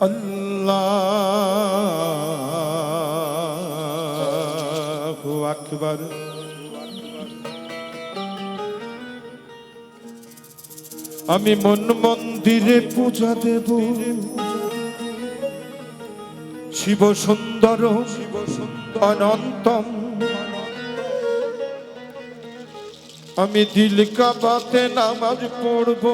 আল্লাহু আকবার আমি মন মন্দিরে পূজা দেব। শিব সুন্দর শিব অনন্তম। আমি দিল কাবাতে নামাজ পড়ব।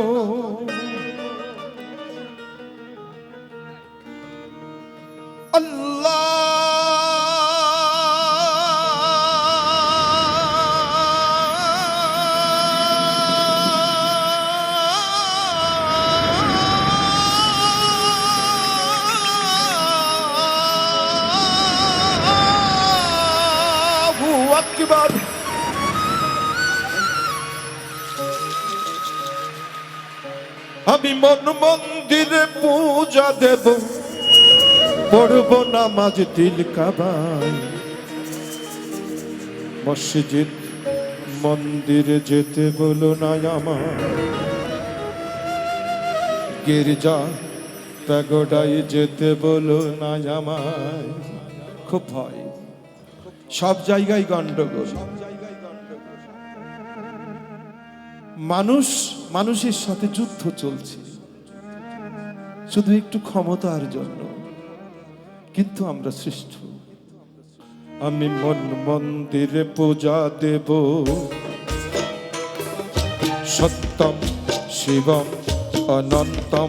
আকবার। আমি মন মন্দিরে পূজা দেব। পড়ব নামাজ দিল কাবাই মসজিদ, মন্দিরে যেতে বলো না আমার গির্জা প্যাগোডাই যেতে বলো না আমায়। খুব ভয়। সব জায়গায় গন্ডগোল। মানুষ, মানুষের সাথে যুদ্ধ চলছে। শুধু একটু ক্ষমতার জন্য। কিন্তু আমরা শ্রেষ্ঠ। আমি মন মন্দিরে পূজা দেব। সত্যম, শিবম, অনন্তম।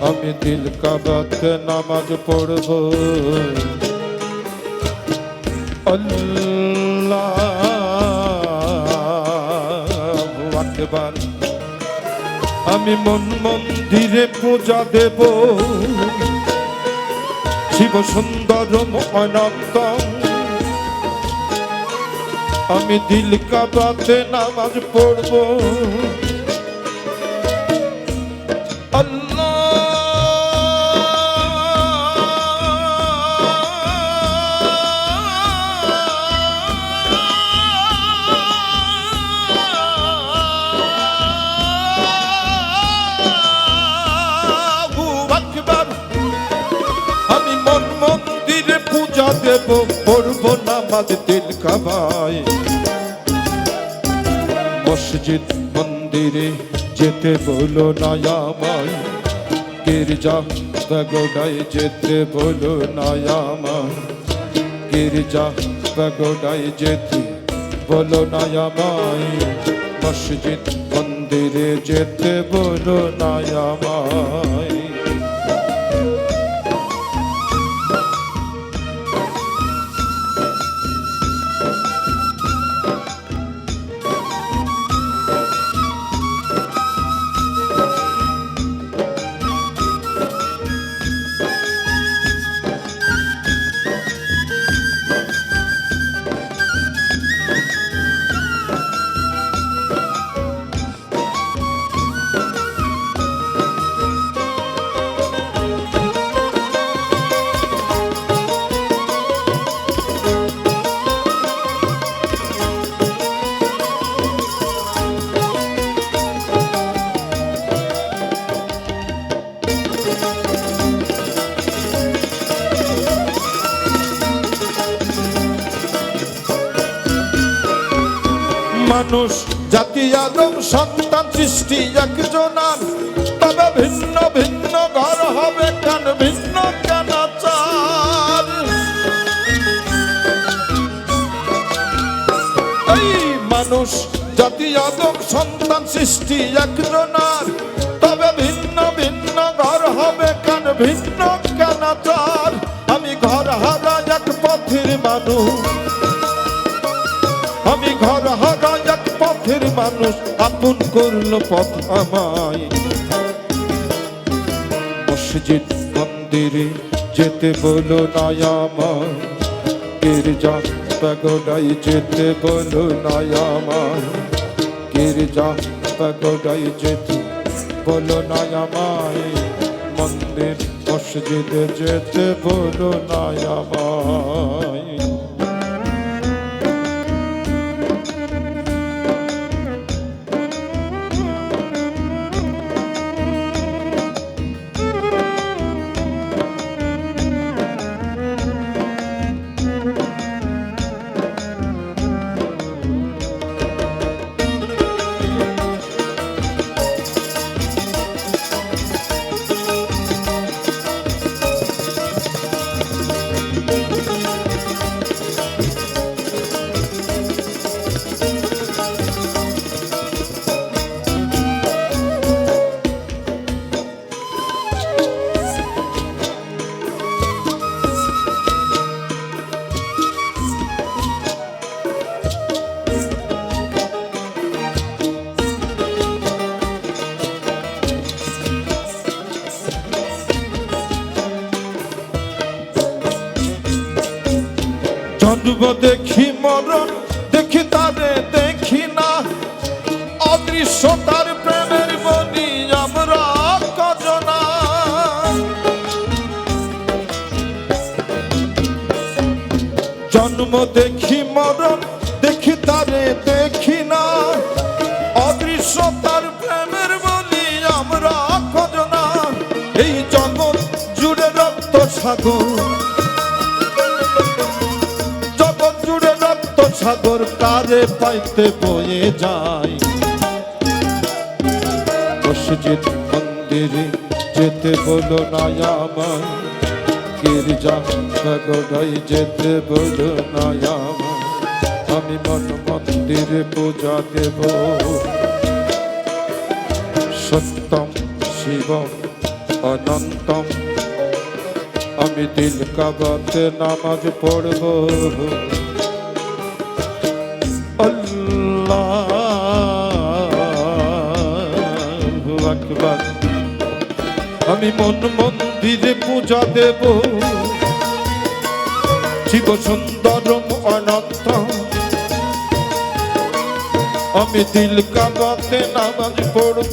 আমি দিল কাবাতে নামাজ পড়ব। আমি মন মন্দিরে পূজা দেব। শিব সুন্দর অনন্ত আমি দিল কাবাতে নামাজ পড়ব। নামাজ দিল কাবাই মসজিদ মন্দিরে যেতে বলো না আমায়। গির্জা পাগোডায় যেতে বলো না আমায়। গির্জা পাগোডায় যেতে বলো না আমায়। মসজিদ মন্দিরে যেতে বলো না আমায়। মানুষ, জাতি, আদম, সন্তান সৃষ্টি একজনার তবে ভিন্ন ভিন্ন ঘর হবে কেন, ভিন্ন কেন মানুষ, জাতি, আদম, সন্তান সৃষ্টি একজনার তবে ভিন্ন ভিন্ন ঘর হবে কেন, ভিন্ন কেন আমি ঘর হারা এক পথের মানুষ। আমি ঘর হারা পথের মানুষ আপন করল পথ আমায়। মসজিদ মন্দিরে যেতে বলো না গির্জা যেতে বলো না গির্জা যেতে বলো না মন্দির মসজিদে যেতে বলো না জন্ম দেখি মরণ, দেখি তারে দেখি না। অদৃশ্য তার প্রেমের বনি, আমরা কজনা। জন্ম দেখি মরণ, দেখি তারে দেখি না। অদৃশ্য তার প্রেমের বলি আমরা কজনা। এই জগৎ জুড়ে রক্ত সাগর সাগর কারে পাইতে বয়ে যায়। মসজিদ মন্দিরে যেতে বলো না আমায়, গির্জা যেতে বলো না আমায়। আমি মন মন্দিরে পূজা দেব। সত্যম শিবম অনন্তম। আমি দিল কাবাতে নামাজ পড়ব। আমি মন মন্দিরে পূজা দেব। শিব সুন্দরম অনন্ত। আমি দিল কাবাতে নামাজ পড়ব।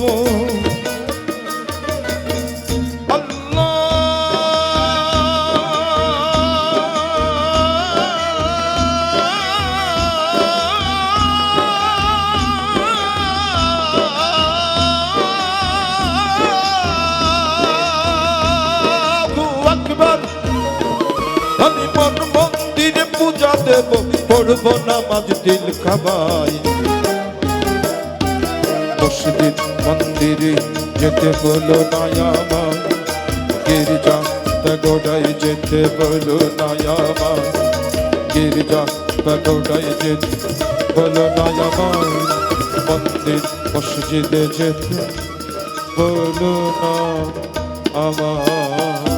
পূজা দেব পড়ব নামাজ দিল খাবাই মসজিদ, মন্দিরে যেতে বলো না আমার। গির্জা গোড়াই যেতে বলো না আমার। গির্জা গোড়াই যেতে বলো না আমার। মন্দির, মসজিদে যেতে বলো না আমার।